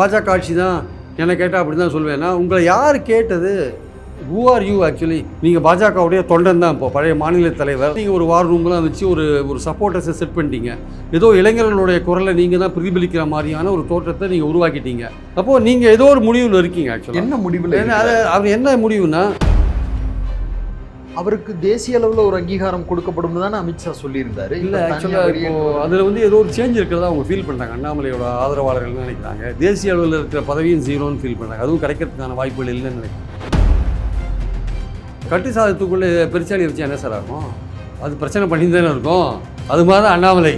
பாஜக ஆட்சி தான் என்னை கேட்டால் அப்படி தான் சொல்லுவேன்னா உங்களை யார் கேட்டது? ஹூ ஆர் யூ ஆக்சுவலி நீங்கள் பாஜகவுடைய தொண்டன் தான் இப்போ பழைய மாநில தலைவர். நீங்கள் ஒரு வார் ரூம்லாம் வச்சு ஒரு ஒரு சப்போர்ட்டர்ஸை செட் பண்ணிட்டீங்க. ஏதோ இளைஞர்களுடைய குரலை நீங்கள் தான் பிரதிபலிக்கிற மாதிரியான ஒரு தோற்றத்தை நீங்கள் உருவாக்கிட்டீங்க. அப்போது நீங்கள் ஏதோ ஒரு முடிவில் இருக்கீங்க ஆக்சுவலாக என்ன முடிவில் ஏன்னா அது அவர் என்ன முடிவுனா அவருக்கு தேசிய அளவுல ஒரு அங்கீகாரம் கொடுக்கப்படும் தானே அமித்ஷா சொல்லியிருந்தாரு. இல்லை ஆக்சுவலாக இப்போ அதில் வந்து ஏதோ ஒரு சேஞ்ச் இருக்கிறதா அவங்க ஃபீல் பண்ணுறாங்க அண்ணாமலையோட ஆதரவாளர்கள் நினைக்கிறாங்க. தேசிய அளவில் இருக்கிற பதவியும் ஜீரோன்னு ஃபீல் பண்ணுறாங்க அதுவும் கிடைக்கிறதுக்கான வாய்ப்புகள் இல்லைன்னு நினைக்கிறேன். கட்டு சாதத்துக்குள்ளே பெருச்சாலி வச்சு என்ன சார் ஆகும்? அது பிரச்சனை பண்ணி தானே இருக்கும் அது மாதிரி தான் அண்ணாமலை.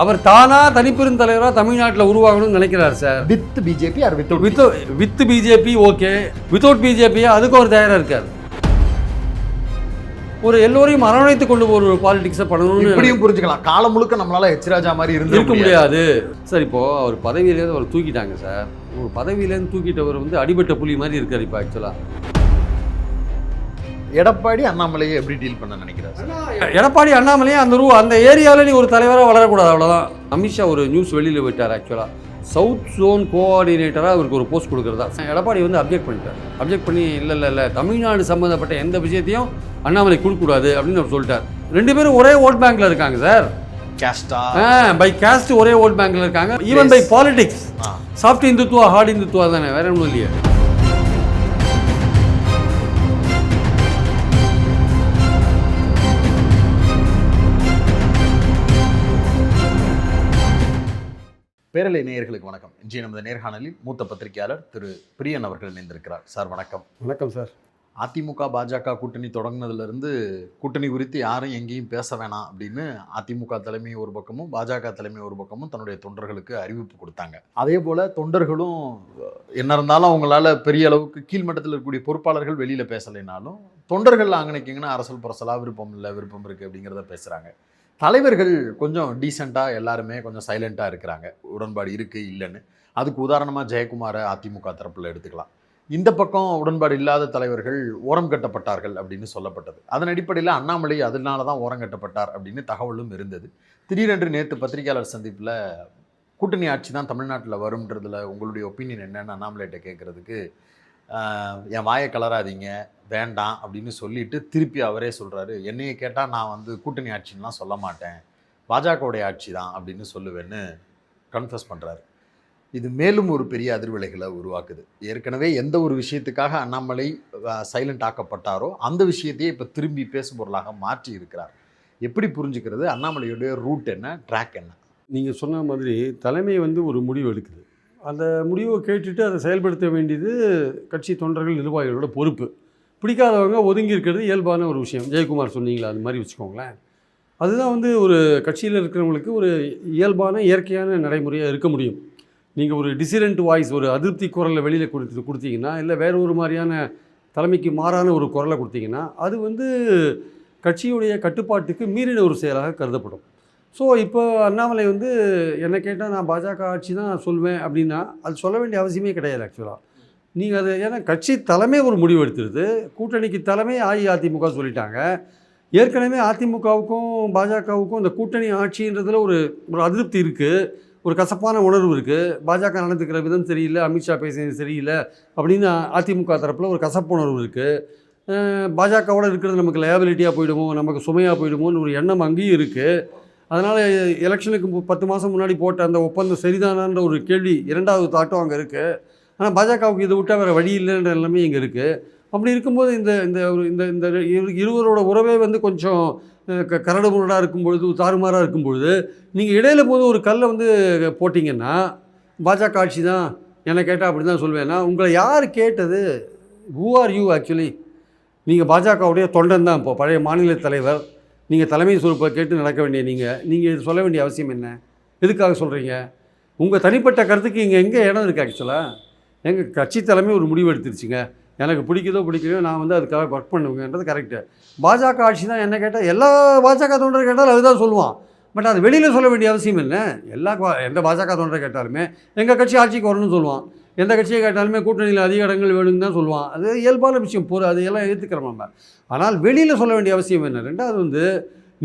அவர் தானா தனிப்பெரும் தலைவராக தமிழ்நாட்டில் உருவாகணும்னு நினைக்கிறார் sir. With BJP or with with with BJP okay without BJP அதுக்கும் ஒரு தயாராக இருக்கார். ஒரு எல்லோரையும் அரவணைத்து கொண்டு ஒரு பாலிடிக்ஸை பண்ணணும்னு இப்படியும் புரிஞ்சுக்கலாம். காலம் முழுக்க நம்மளால எச் ராஜா மாதிரி இருக்க இருந்திருக்க முடியாது. சார் இப்போ அவர் பதவியிலேருந்து அவர் தூக்கிட்டாங்க சார். ஒரு பதவியிலேருந்து தூக்கிட்டவர் வந்து அடிபட்ட புலி மாதிரி இருக்கார் இப்போ ஆக்சுவலாக எடப்பாடி அண்ணாமலையை எப்படி டீல் பண்ண நினைக்கிறார் சார்? எடப்பாடி அண்ணாமலையே அந்த ரூ அந்த ஏரியாவில் நீ ஒரு தலைவராக வளரக்கூடாது அவ்வளோதான் அமித்ஷா ஒரு நியூஸ் வெளியில் விட்டார் ஆக்சுவலாக சவுத் ஜோன் கோஆர்டினேட்டராக அவருக்கு ஒரு போஸ்ட் கொடுக்குறதா. எடப்பாடி வந்து அப்ஜெக்ட் பண்ணிட்டார். அப்ஜெக்ட் பண்ணி இல்லை இல்லை இல்லை தமிழ்நாடு சம்மந்தப்பட்ட எந்த விஷயத்தையும் அண்ணாமலை கொடுக்கக்கூடாது அப்படின்னு அவர் சொல்லிட்டார். ரெண்டு பேரும் ஒரே ஓட் பேங்க்ல இருக்காங்க சார். கேஸ்டா பை காஸ்ட் ஒரே ஓட் பேங்க்ல இருக்காங்க. Even by politics soft Hindutva hard Hindutva தானே வேற ஒன்றும் இல்லையே. பேரலை நேயர்களுக்கு வணக்கம். இன்றைய நமது நேர்காணலில் மூத்த பத்திரிகையாளர் திரு பிரியன் அவர்கள் இணைந்திருக்கிறார். சார் வணக்கம். வணக்கம் சார். அதிமுக பாஜக கூட்டணி தொடங்கினதுல இருந்து கூட்டணி குறித்து யாரும் எங்கேயும் பேச வேணாம் அப்படின்னு அதிமுக தலைமை ஒரு பக்கமும் பாஜக தலைமை ஒரு பக்கமும் தன்னுடைய தொண்டர்களுக்கு அறிவிப்பு கொடுத்தாங்க. அதே போல தொண்டர்களும் என்ன இருந்தாலும் அவங்களால பெரிய அளவுக்கு கீழ்மட்டத்தில் இருக்கக்கூடிய பொறுப்பாளர்கள் வெளியில பேசலைனாலும் தொண்டர்கள் அங்கனைக்கிங்கன்னா அரசல் புரசலா விருப்பம் இல்லை விருப்பம் இருக்கு அப்படிங்கிறத பேசுறாங்க. தலைவர்கள் கொஞ்சம் டீசெண்டாக எல்லாருமே கொஞ்சம் சைலண்ட்டாக இருக்கிறாங்க. உடன்பாடு இருக்குது இல்லைன்னு. அதுக்கு உதாரணமாக ஜெயக்குமாரை அதிமுக தரப்பில் எடுத்துக்கலாம். இந்த பக்கம் உடன்பாடு இல்லாத தலைவர்கள் ஓரம் கட்டப்பட்டார்கள் அப்படின்னு சொல்லப்பட்டது. அதன் அடிப்படையில் அண்ணாமலை அதனால தான் ஓரம் கட்டப்பட்டார் அப்படின்னு தகவலும் இருந்தது. திடீரென்று நேற்று பத்திரிகையாளர் சந்திப்பில் கூட்டணி ஆட்சி தான் தமிழ்நாட்டில் வரும்ன்றதுல உங்களுடைய ஒப்பீனியன் என்னன்னு அண்ணாமலைகிட்ட கேட்குறதுக்கு என் வாயை கலராதிங்க வேண்டாம் அப்படின்னு சொல்லிட்டு திருப்பி அவரே சொல்கிறாரு என்னைய கேட்டால் நான் வந்து கூட்டணி ஆட்சின்லாம் சொல்ல மாட்டேன். பாஜகவுடைய ஆட்சி தான் அப்படின்னு சொல்லுவேன்னு கன்ஃபஸ் பண்ணுறாரு இது மேலும் ஒரு பெரிய அதிர்வலைகளை உருவாக்குது. ஏற்கனவே எந்த ஒரு விஷயத்துக்காக அண்ணாமலை சைலண்ட் ஆக்கப்பட்டாரோ அந்த விஷயத்தையே இப்போ திரும்பி பேசும் பொருளாக மாற்றி இருக்கிறார். எப்படி புரிஞ்சுக்கிறது? அண்ணாமலையுடைய ரூட் என்ன? ட்ராக் என்ன? நீங்கள் சொன்ன மாதிரி தலைமை வந்து ஒரு முடிவு எடுக்குது. அந்த முடிவை கேட்டுட்டு அதை செயல்படுத்த வேண்டியது கட்சி தொண்டர்கள் நிர்வாகிகளோட பொறுப்பு. பிடிக்காதவங்க ஒதுங்கி இருக்கிறது இயல்பான ஒரு விஷயம். ஜெயக்குமார் சொன்னீங்களா? அது மாதிரி வச்சுக்கோங்களேன். அதுதான் வந்து ஒரு கட்சியில் இருக்கிறவங்களுக்கு ஒரு இயல்பான இயற்கையான நடைமுறையாக இருக்க முடியும். நீங்கள் ஒரு டிசிடென்ட் வாய்ஸ் ஒரு அதிருப்தி குரலை வெளியில் கொடுத்து கொடுத்தீங்கன்னா இல்லை வேற ஒரு மாதிரியான தலைமைக்கு மாறான ஒரு குரலை கொடுத்தீங்கன்னா அது வந்து கட்சியுடைய கட்டுப்பாட்டுக்கு மீறின ஒரு செயலாக கருதப்படும். ஸோ இப்போ அண்ணாமலை வந்து என்னை கேட்டால் நான் பாஜக ஆட்சி தான் சொல்வேன் அப்படின்னா அது சொல்ல வேண்டிய அவசியமே கிடையாது ஆக்சுவலாக நீங்கள் அது ஏன்னா கட்சி தலைமை ஒரு முடிவு எடுத்துருது. கூட்டணிக்கு தலைமை அஇஅதிமுக சொல்லிட்டாங்க. ஏற்கனவே அதிமுகவுக்கும் பாஜகவுக்கும் இந்த கூட்டணி ஆட்சின்றதில் ஒரு ஒரு அதிருப்தி இருக்குது ஒரு கசப்பான உணர்வு இருக்குது பாஜக நடந்துக்கிற விதம் சரியில்லை அமித்ஷா பேசுறது சரியில்லை அப்படின்னு அதிமுக தரப்பில் ஒரு கசப்பு உணர்வு இருக்குது பாஜகவோட இருக்கிறது நமக்கு லேபிலிட்டியாக போயிடுமோ நமக்கு சுமையாக போயிடுமோன்னு ஒரு எண்ணம் அங்கேயும் இருக்குது அதனால் எலெக்ஷனுக்கு பத்து மாதம் முன்னாடி போட்ட அந்த ஒப்பந்தம் சரிதானான்ற ஒரு கேள்வி இரண்டாவது தாட்டம் அங்கே இருக்குது ஆனால் பாஜகவுக்கு இதை விட்டால் வேறு வழி இல்லைன்ற எல்லாமே இங்கே இருக்குது அப்படி இருக்கும்போது இந்த இந்த ஒரு இந்த இந்த இரு- இருவரோட உறவே வந்து கொஞ்சம் க கரடு முரடாக இருக்கும் பொழுது தாறுமாறாக இருக்கும் பொழுது நீங்கள் இடையில போது ஒரு கல்லை வந்து போட்டிங்கன்னா பாஜக ஆட்சி தான் என்னை கேட்டால் அப்படி தான் சொல்வேன்னா உங்களை யார் கேட்டது? ஹூ ஆர் யூ ஆக்சுவலி நீங்கள் பாஜகவுடைய தொண்டன் தான் இப்போ பழைய மாநில தலைவர். நீங்கள் தலைமை பொறுப்பை கேட்டு நடக்க வேண்டிய நீங்கள் நீங்கள் இது சொல்ல வேண்டிய அவசியம் என்ன? எதுக்காக சொல்கிறீங்க உங்கள் தனிப்பட்ட கருத்துக்கு இங்கே எங்கே இடம் இருக்குது ஆக்சுவலாக எங்கள் கட்சி தலைமை ஒரு முடிவு எடுத்துருச்சுங்க. எனக்கு பிடிக்குதோ பிடிக்கலையோ நான் வந்து அதுக்காக ஒர்க் பண்ணுவேங்கன்றது கரெக்டு பாஜக ஆட்சி தான் என்ன கேட்டால் எல்லா பாஜக தொண்டர் கேட்டாலும் அதுதான் சொல்லுவான். பட் அது வெளியில் சொல்ல வேண்டிய அவசியம் என்ன? எல்லா எந்த பாஜக தொண்டரை கேட்டாலுமே எங்கள் கட்சி ஆட்சிக்கு வரணும்னு சொல்லுவான். எந்த கட்சியை கேட்டாலுமே கூட்டணியில் அதிக இடங்கள் வேணும்னு தான் சொல்லுவான். அது இயல்பான விஷயம். போகிற அது எல்லாம் ஏற்றுக்கிறோம் நம்ம. ஆனால் வெளியில் சொல்ல வேண்டிய அவசியம் என்ன? ரெண்டாவது வந்து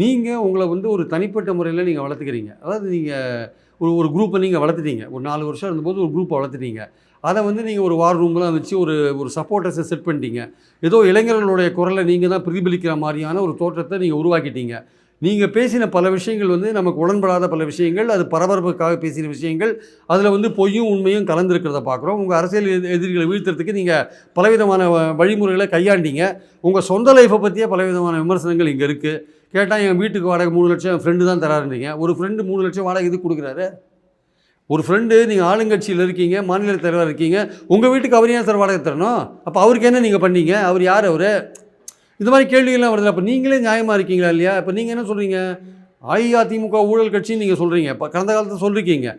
நீங்கள் உங்களை வந்து ஒரு தனிப்பட்ட முறையில் நீங்கள் வளர்த்துக்கிறீங்க. அதாவது நீங்கள் ஒரு ஒரு குரூப்பை நீங்கள் வளர்த்துட்டீங்க. ஒரு நாலு வருஷம் இருந்தபோது ஒரு குரூப்பை வளர்த்துட்டீங்க. அதை வந்து நீங்கள் ஒரு வார் ரூம்லாம் வச்சு ஒரு ஒரு சப்போர்ட்டர்ஸை செட் பண்ணிட்டீங்க. ஏதோ இளைஞர்களுடைய குரலை நீங்கள் தான் பிரதிபலிக்கிற மாதிரியான ஒரு தோற்றத்தை நீங்கள் உருவாக்கிட்டீங்க. நீங்கள் பேசின பல விஷயங்கள் வந்து நமக்கு உடன்படாத பல விஷயங்கள் அது பரபரப்புக்காக பேசின விஷயங்கள் அதில் வந்து பொய்யும் உண்மையும் கலந்துருக்கிறத பார்க்குறோம். உங்கள் அரசியல் எதிரிகளை வீழ்த்துறதுக்கு நீங்கள் பலவிதமான வ- வழிமுறைகளை கையாண்டிங்க. உங்கள் சொந்த லைஃப்பை பற்றியே பலவிதமான விமர்சனங்கள் இங்கே இருக்குது கேட்டால் என் வீட்டுக்கு வாடகை மூணு லட்சம் என் ஃப்ரெண்டு தான் தராருன்றீங்க. ஒரு ஃப்ரெண்டு மூணு லட்சம் வாடகை இது கொடுக்குறாரு? ஒரு ஃப்ரெண்டு நீங்கள் ஆளுங்கட்சியில் இருக்கீங்க மாநில தலைவராக இருக்கீங்க உங்கள் வீட்டுக்கு அவர் ஏன் சார் வாடகை தரணும்? அப்போ அவருக்கு என்ன நீங்கள் பண்ணீங்க? அவர் யார் அவர்? இந்த மாதிரி கேள்விகள்லாம் வருது. அப்போ நீங்களே நியாயமாக இருக்கீங்களா இல்லையா? இப்போ நீங்கள் என்ன சொல்கிறீங்க அஇஅதிமுக ஊழல் கட்சின்னு நீங்கள் சொல்கிறீங்க இப்போ கடந்த காலத்தில் சொல்லிருக்கீங்க.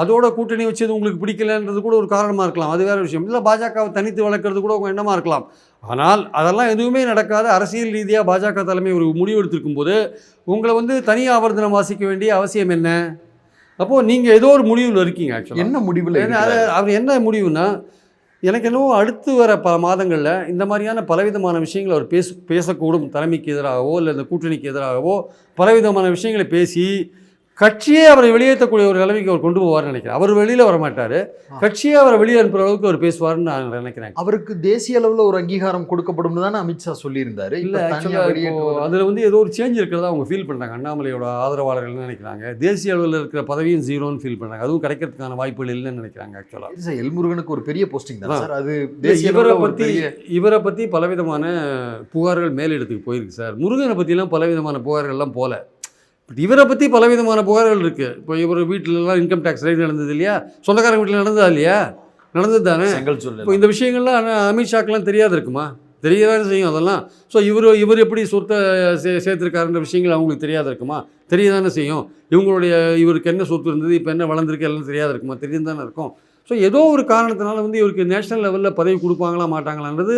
அதோட கூட்டணி வச்சது உங்களுக்கு பிடிக்கலன்றது கூட ஒரு காரணமாக இருக்கலாம். அது வேறு விஷயம். இல்லை பாஜகவை தனித்து வளர்க்குறது கூட உங்கள் எண்ணமாக இருக்கலாம். ஆனால் அதெல்லாம் எதுவுமே நடக்காத அரசியல் ரீதியாக பாஜக தலைமை ஒரு முடிவு எடுத்திருக்கும் போது உங்களை வந்து தனி ஆவர்த்தனம் வாசிக்க வேண்டிய அவசியம் என்ன? அப்போது நீங்கள் ஏதோ ஒரு முடிவில் இருக்கீங்க ஆக்சுவலாக என்ன முடிவில் அது அவர் என்ன முடிவுனா எனக்கு என்னவோ அடுத்து வர பல மாதங்களில் இந்த மாதிரியான பலவிதமான விஷயங்களை அவர் பேச பேசக்கூடும். தலைமைக்கு எதிராகவோ இல்லை இந்த கூட்டணிக்கு எதிராகவோ பலவிதமான விஷயங்களை பேசி கட்சியே அவரை வெளியேற்றக்கூடிய ஒரு நிலைமைக்கு அவர் கொண்டு போவார்னு நினைக்கிறேன். அவர் வெளியில் வர மாட்டார் கட்சியே அவரை வெளியே அனுப்புகிற அளவுக்கு அவர் பேசுவார்னு நான் நினைக்கிறேன். அவருக்கு தேசிய அளவுல ஒரு அங்கீகாரம் கொடுக்கப்படும் தானே அமித்ஷா சொல்லியிருந்தாரு. இல்லை அதில் வந்து ஏதோ ஒரு சேஞ்ச் இருக்கிறதா அவங்க ஃபீல் பண்ணுறாங்க அண்ணாமலையோட ஆதரவாளர்கள்னு நினைக்கிறாங்க. தேசிய அளவில் இருக்கிற பதவியும் ஜீரோன்னு ஃபீல் பண்ணுறாங்க அதுவும் கிடைக்கிறதுக்கான வாய்ப்புகள் இல்லைன்னு நினைக்கிறாங்க ஆக்சுவலாக சரி எல்முருகனுக்கு ஒரு பெரிய போஸ்டிங் தான். சார். அது இவரை பற்றி இவரை பற்றி பலவிதமான புகார்கள் மேலிடத்துக்கு போயிருக்கு சார். முருகனை பற்றிலாம் பலவிதமான புகார்கள்லாம் போல. பட் இவரை பற்றி பலவிதமான புகார்கள் இருக்குது இப்போ இவர் வீட்டிலலாம் இன்கம் டேக்ஸ் ரைடு நடந்தது இல்லையா? சொந்தக்காரங்க வீட்டில் நடந்ததா இல்லையா? நடந்தது தானே? இப்போ இந்த விஷயங்கள்லாம் அமித்ஷாக்கெலாம் தெரியாது இருக்குமா? தெரியதானே செய்யும் அதெல்லாம். ஸோ இவர் இவர் எப்படி சொத்தை சே சேர்த்துருக்காருன்ற விஷயங்கள் அவங்களுக்கு தெரியாத இருக்குமா? தெரியதானே செய்யும். இவங்களுடைய இவருக்கு என்ன சொத்து இருந்தது? இப்போ என்ன வளர்ந்துருக்கு? எல்லாம் தெரியாத இருக்குமா? தெரியும் தானே இருக்கும். ஸோ ஏதோ ஒரு காரணத்தினால வந்து இவருக்கு நேஷனல் லெவலில் பதவி கொடுப்பாங்களா மாட்டாங்களான்றது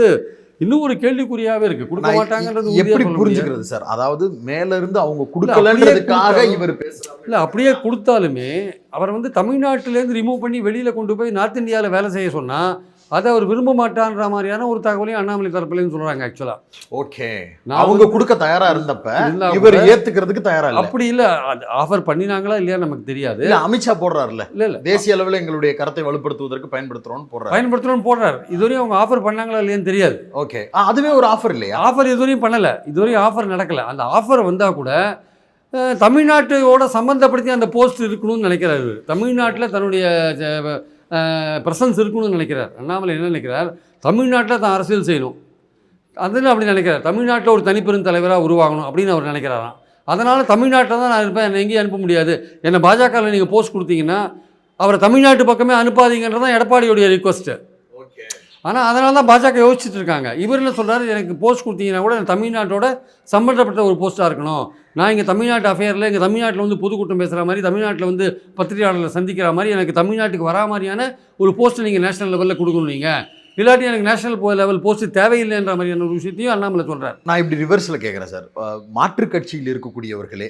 இன்னும் ஒரு கேள்விக்குறியாகவே இருக்குது கொடுக்க மாட்டாங்கன்றது எப்படி. புரிஞ்சுக்கிறது சார்? அதாவது மேல இருந்து அவங்க கொடுக்கலன்றதுக்காக இவர் பேசுறாரு. இல்லை அப்படியே கொடுத்தாலுமே அவர் வந்து தமிழ்நாட்டிலேருந்து ரிமூவ் பண்ணி வெளியில் கொண்டு போய் நார்த் இந்தியாவில் வேலை செய்ய சொன்னால் அதை அவர் விரும்ப மாட்டான்ற மாதிரியான ஒரு தகவலையும் அண்ணாமலை தரப்புலேயும் சொல்கிறாங்க ஆக்சுவலாக ஓகே. அவங்க கொடுக்க தயாரா இருந்தப்ப இருந்தா இவர் கூட- ஏத்துக்கிறதுக்கு தயாரா இல்ல. அப்படி இல்லை. ஆஃபர் பண்ணினாங்களா இல்லையா நமக்கு தெரியாது. இல்ல அமித்ஷா போடுறாருல்ல. இல்லை இல்லை. தேசிய அளவுல எங்களுடைய கரத்தை வலுப்படுத்துவதற்கு பயன்படுத்துறோம்னு போடுறாரு. பயன்படுத்தணும்னு போடுறாரு. இதுவரையும் அவங்க ஆஃபர் பண்ணாங்களா இல்லையான்னு தெரியாது. ஓகே. அதுவே ஒரு ஆஃபர் இல்லையா? ஆஃபர் இதுவரையும் பண்ணலை. இதுவரையும் ஆஃபர் நடக்கலை. அந்த ஆஃபர் வந்தால் கூட தமிழ்நாட்டோட சம்மந்தப்படுத்தி அந்த போஸ்ட் இருக்கணும்னு நினைக்கிறாரு. தமிழ்நாட்டில் தன்னுடைய ப்ரெசன்ஸ் இருக்கணும்னு நினைக்கிறார். அண்ணாமலை என்ன நினைக்கிறார்? தமிழ்நாட்டில் தான் அரசியல் செய்யணும். அதில் அப்படி நினைக்கிறார். தமிழ்நாட்டில் ஒரு தனிப்பெரும் தலைவராக உருவாகணும் அப்படின்னு அவர் நினைக்கிறாராம். அதனால் தமிழ்நாட்டில் தான் நான் இருப்பேன். என்னை எங்கேயும் அனுப்ப முடியாது. என்னை பாஜகவில் நீங்கள் போஸ்ட் கொடுத்தீங்கன்னா அவரை தமிழ்நாட்டு பக்கமே அனுப்பாதீங்கன்றது தான் எடப்பாடியுடைய ரிக்வஸ்ட்டு ஆனால் அதனால தான் பாஜக யோசிச்சுட்டு இருக்காங்க இவர் என்ன சொல்கிறாரு எனக்கு போஸ்ட் கொடுத்தீங்கன்னா கூட எனக்கு தமிழ்நாட்டோட சம்மந்தப்பட்ட ஒரு போஸ்ட்டாக இருக்கணும். நான் இங்கே தமிழ்நாட்டு அஃபேரில் இங்கே தமிழ்நாட்டில் வந்து பொதுக்கூட்டம் பேசுகிற மாதிரி தமிழ்நாட்டில் வந்து பத்திரிகையாளர்களை சந்திக்கிற மாதிரி எனக்கு தமிழ்நாட்டுக்கு வரா மாதிரியான ஒரு போஸ்ட்டை நீங்கள் நேஷனல் லெவலில் கொடுக்கணும் நீங்கள் இல்லாட்டி எனக்கு நேஷனல் லெவல் போஸ்ட் தேவையில்லைன்ற மாதிரியான ஒரு விஷயத்தையும் அண்ணாமலை சொல்கிறார் நான் இப்படி ரிவர்ஸில் கேட்குறேன் சார் மாற்று மாற்றுக் கட்சியில் இருக்கக்கூடியவர்களே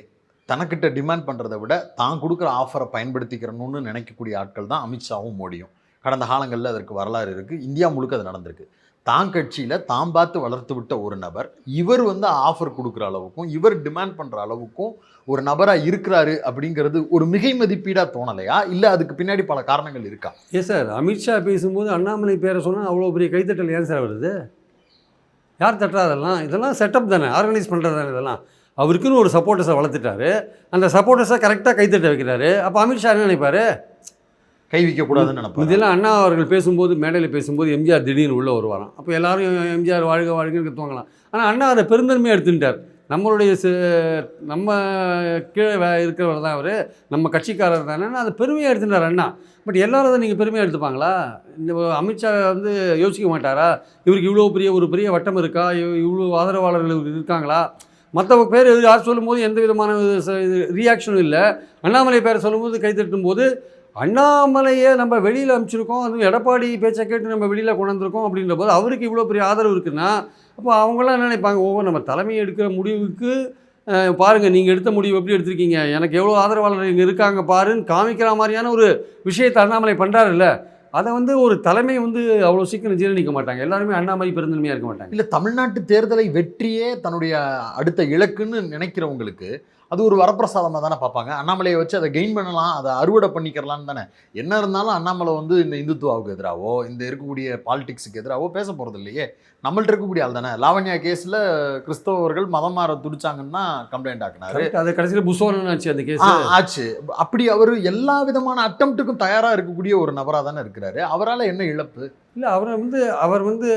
தனக்கிட்ட டிமாண்ட் பண்ணுறதை விட தான் கொடுக்குற ஆஃபரை பயன்படுத்திக்கிறணும்னு நினைக்கக்கூடிய ஆட்கள் தான் அமித்ஷாவும் மோடியும். கடந்த காலங்களில் அதற்கு வரலாறு இருக்குது இந்தியா முழுக்க அது நடந்திருக்கு. தான் கட்சியில் தாம் பார்த்து வளர்த்து விட்ட ஒரு நபர் இவர் வந்து ஆஃபர் கொடுக்குற அளவுக்கும் இவர் டிமாண்ட் பண்ணுற அளவுக்கும் ஒரு நபராக இருக்கிறாரு அப்படிங்கிறது ஒரு மிகை மதிப்பீடாக தோணலையா? இல்லை அதுக்கு பின்னாடி பல காரணங்கள் இருக்கா? ஏ சார் அமித்ஷா பேசும்போது அண்ணாமலை பேரை சொன்னால் அவ்வளோ பெரிய கைத்தட்டல் ஏன் சார் வருது? யார் தட்டுறா அதெல்லாம்? இதெல்லாம் செட்டப் தானே. ஆர்கனைஸ் பண்ணுறது தானே இதெல்லாம்? அவருக்குன்னு ஒரு சப்போர்ட்டர்ஸை வளர்த்துட்டாரு. அந்த சப்போர்ட்டர்ஸை கரெக்டாக கைத்தட்ட வைக்கிறாரு. அப்போ அமித்ஷா என்ன நினைப்பார்? கை வைக்கக்கூடாதுன்னு நினைப்பாரு. இதெல்லாம் அண்ணா அவர்கள் பேசும்போது மேடையில் பேசும்போது எம்ஜிஆர் திடீர்னு உள்ளே வருவாராம். அப்போ எல்லாரும் எம்ஜிஆர் வாழ்க வாழ்கன்னு துவங்கலாம் ஆனால் அண்ணா அதை பெருந்தன்மையாக எடுத்துட்டார் நம்மளுடைய நம்ம கீழே இருக்கிறவர் தான் அவர். நம்ம கட்சிக்காரர் தானே. அதை பெருமையாக எடுத்துட்டார் அண்ணா. பட் எல்லாரும் அதை நீங்கள் பெருமையாக எடுத்துப்பாங்களா? இந்த அமித்ஷா வந்து யோசிக்க மாட்டாரா? இவருக்கு இவ்வளோ பெரிய ஒரு பெரிய வட்டம் இருக்கா? இவ்- இவ்வளோ ஆதரவாளர்கள் இருக்காங்களா? மற்ற பேர் யார் சொல்லும்போது எந்த விதமான ரியாக்ஷனும் இல்லை. அண்ணாமலை பேரை சொல்லும்போது கைத்தட்டும் போது அண்ணாமலையை நம்ம வெளியில் அனுப்பிச்சிருக்கோம் அதுவும் எடப்பாடி பேச்சை கேட்டு நம்ம வெளியில் கொண்டு வந்திருக்கோம் அப்படின்ற போது அவருக்கு இவ்வளோ பெரிய ஆதரவு இருக்குன்னா அப்போ அவங்களாம் என்ன நினைப்பாங்க ஓ நம்ம தலைமை எடுக்கிற முடிவுக்கு பாருங்கள் நீங்கள் எடுத்த முடிவு எப்படி எடுத்திருக்கீங்க? எனக்கு எவ்வளோ ஆதரவாளர் இங்கே இருக்காங்க பாருன்னு காமிக்கிற மாதிரியான ஒரு விஷயத்தை அண்ணாமலை பண்ணுறாருல்ல அதை வந்து ஒரு தலைமை வந்து அவ்வளோ சீக்கிரம் ஜீரணிக்க மாட்டாங்க. எல்லாருமே அண்ணாமலை பெருந்தன்மையாக இருக்க மாட்டாங்க. இல்லை தமிழ்நாட்டு தேர்தலை வெற்றியே தன்னுடைய அடுத்த இலக்குன்னு நினைக்கிறவங்களுக்கு அது ஒரு வரப்பிரசாதமாக தானே பார்ப்பாங்க. அண்ணாமலையை வச்சு அதை கெயின் பண்ணலாம் அதை அறுவடை பண்ணிக்கிறலாம்னு தானே. என்ன இருந்தாலும் அண்ணாமலை வந்து இந்த இந்துத்துவாவுக்கு எதிராகவோ இந்த இருக்கக்கூடிய பாலிடிக்ஸுக்கு எதிராகவோ பேச போகிறது இல்லையே. நம்மள்ட்ட இருக்கக்கூடிய ஆள் தானே. லாவண்யா கேஸில் கிறிஸ்தவர்கள் மதம் மாற துடிச்சாங்கன்னா கம்ப்ளைண்ட் ஆக்குனாரு. அது கடைசியில் புசோனன் ஆச்சு அந்த கேஸ் ஆச்சு. அப்படி அவர் எல்லா விதமான அட்டம்ப்ட்டுக்கும் தயாரா இருக்கக்கூடிய ஒரு நபரா தானே இருக்கிறாரு. அவரால என்ன இழப்பு? இல்லை அவரை வந்து அவர் வந்து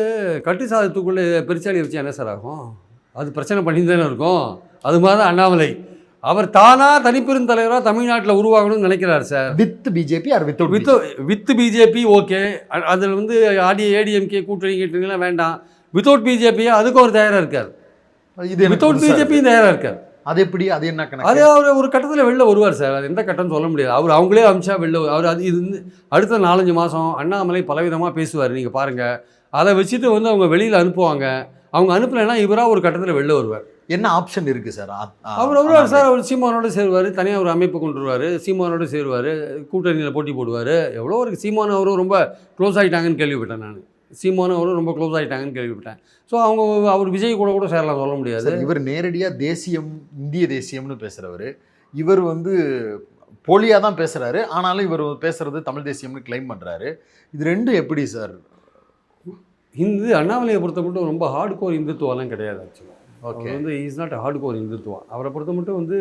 கட்டு சாதத்துக்குள்ளே பெருச்சாலி வச்சு என்ன சார் ஆகும்? அது பிரச்சனை பண்ணி தானே இருக்கும். அது மாதிரி தான் அண்ணாமலை. அவர் தானாக தனிப்பெருந்தலைவராக தமிழ்நாட்டில் உருவாகணும்னு நினைக்கிறார் sir. With BJP or with with with BJP okay அதில் வந்து ஆடி ஏடிஎம்கே கூட்டணி கீட்டணிலாம் வேண்டாம். வித்தவுட் பிஜேபி அதுக்கும் அவர் தயாராக இருக்கார். இது வித்தவுட். பிஜேபியும் தயாராக இருக்கார். அது எப்படி அது என்ன அது கணக்கு அவர் ஒரு கட்டத்தில் வெளில வருவார் சார். அது எந்த கட்டம்னு சொல்ல முடியாது. அவர் அவங்களே அமிச்சா வெளில வரு- அவர் அது இது அடுத்த நாலஞ்சு மாதம் அண்ணாமலை பலவிதமாக பேசுவார் நீங்கள் பாருங்கள் அதை வச்சுட்டு வந்து அவங்க வெளியில் அனுப்புவாங்க. அவங்க அனுப்பலைன்னா இவராக ஒரு கட்டத்தில் வெளில வருவார். என்ன ஆப்ஷன் இருக்கு சார் அவர் வருவார் சார் அவர் சீமானோட சேருவார் தனியாக ஒரு அமைப்பு கொண்டு வருவார் சீமானோட சேருவார் கூட்டணியில் போட்டி போடுவார். எவ்வளோ இருக்கு சீமான் அவரும் ரொம்ப க்ளோஸ் ஆகிட்டாங்கன்னு கேள்விப்பட்டேன் நான். சீமானும் அவரும் ரொம்ப க்ளோஸ் ஆகிட்டாங்கன்னு கேள்விப்பட்டேன். ஸோ அவங்க அவர் விஜய் கூட கூட சேரலாம் சொல்ல முடியாது. இவர் நேரடியா தேசியம் இந்திய தேசியம்னு பேசுறவர். இவர் வந்து போலியா தான் பேசுறாரு. ஆனாலும் இவர் பேசுறது தமிழ் தேசியம்னு கிளைம் பண்றாரு. இது ரெண்டும் எப்படி சார் இந்து அண்ணாமலையை பொறுத்த மட்டும் ரொம்ப ஹார்ட் கோர் இந்துத்துவம்லாம் கிடையாது ஆக்சுவலாக ஓகே வந்து is not hard core Hindutva அவரை பொறுத்த மட்டும் வந்து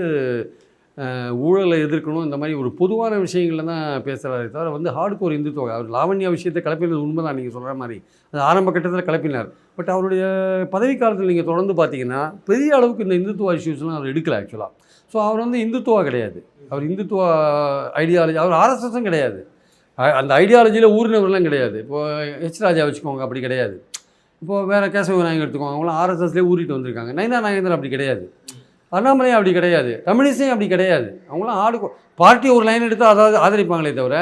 ஊழலை எதிர்க்கணும் இந்த மாதிரி ஒரு பொதுவான விஷயங்கள்ல தான் பேசுகிறாரே தவிர வந்து ஹார்ட் கோர் இந்துத்துவா அவர் லாவண்யா விஷயத்தை கிளப்பினது உண்மைதான் நீங்கள் சொல்கிற மாதிரி. அது ஆரம்ப கட்டத்தில் கிளப்பினார். பட் அவருடைய பதவி காலத்தில் நீங்கள் தொடர்ந்து பார்த்தீங்கன்னா பெரிய அளவுக்கு இந்த இந்துத்துவ இஷ்யூஸ்லாம் அவர் எடுக்கல ஆக்சுவலாக ஸோ அவர் வந்து இந்துத்துவா கிடையாது. அவர் இந்துத்துவ ஐடியாலஜி அவர் ஆர்எஸ்எஸும் கிடையாது. அந்த ஐடியாலஜியில் ஊறினவர்லாம் கிடையாது. இப்போ ஹெச் ராஜா வச்சுக்கோங்க அப்படி கிடையாது. இப்போது வேறு கேசவ விநாயகர் எடுத்துக்கோங்க. அவங்களாம் ஆர்எஸ்எஸ்லேயே ஊறிட்டு வந்திருக்காங்க. நைனா நாகேந்திரன் அப்படி கிடையாது. அண்ணாமலையும் அப்படி கிடையாது. தமிழிசையும் அப்படி கிடையாது. அவங்களாம் ஆடு பார்ட்டி ஒரு லைன் எடுத்து அதாவது ஆதரிப்பாங்களே தவிர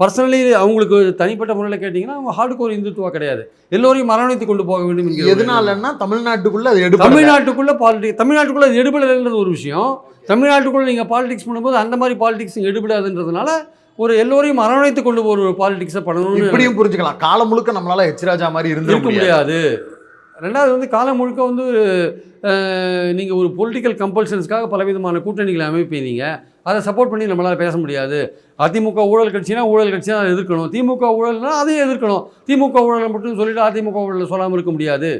பர்சனலி அவங்களுக்கு தனிப்பட்ட முறையில் கேட்டிங்கன்னா அவங்க ஹார்டுகோர் இந்துத்துவா கிடையாது. எல்லோரையும் மரணத்தை கொண்டு போக வேண்டும் என்கிற ஒரு எதனாலன்னா தமிழ்நாட்டுக்குள்ள அது எடுப்பு தமிழ்நாட்டுக்குள்ள பாலிடிக்ஸ் தமிழ்நாட்டுக்குள்ள அது எடுபடலைன்றது ஒரு விஷயம். தமிழ்நாட்டுக்குள்ள நீங்கள் பாலிடிக்ஸ் பண்ணும்போது அந்த மாதிரி பாலிடிக்ஸ் எடுபடாதுன்றதுனால ஒரு எல்லோரையும் அரவணைத்து கொண்டு ஒரு பாலிடிக்ஸை பண்ணணும்னு இப்படியும் புரிஞ்சுக்கலாம். காலம் முழுக்க நம்மளால ஹெச் ராஜா மாதிரி இருந்திருக்க முடியாது. ரெண்டாவது வந்து காலம் முழுக்க வந்து நீங்கள் ஒரு பொலிட்டிக்கல் கம்பல்ஷன்ஸ்க்காக பலவிதமான கூட்டணிகளை அமைப்பீங்க. அதை சப்போர்ட் பண்ணி நம்மளால் பேச முடியாது. அதிமுக ஊழல் கட்சினா ஊழல் கட்சி அதை எதிர்க்கணும். திமுக ஊழல்னா அதையும் எதிர்க்கணும். திமுக ஊழலை மட்டும் சொல்லிட்டு அதிமுக ஊழலை சொல்லாமல் இருக்க முடியாது.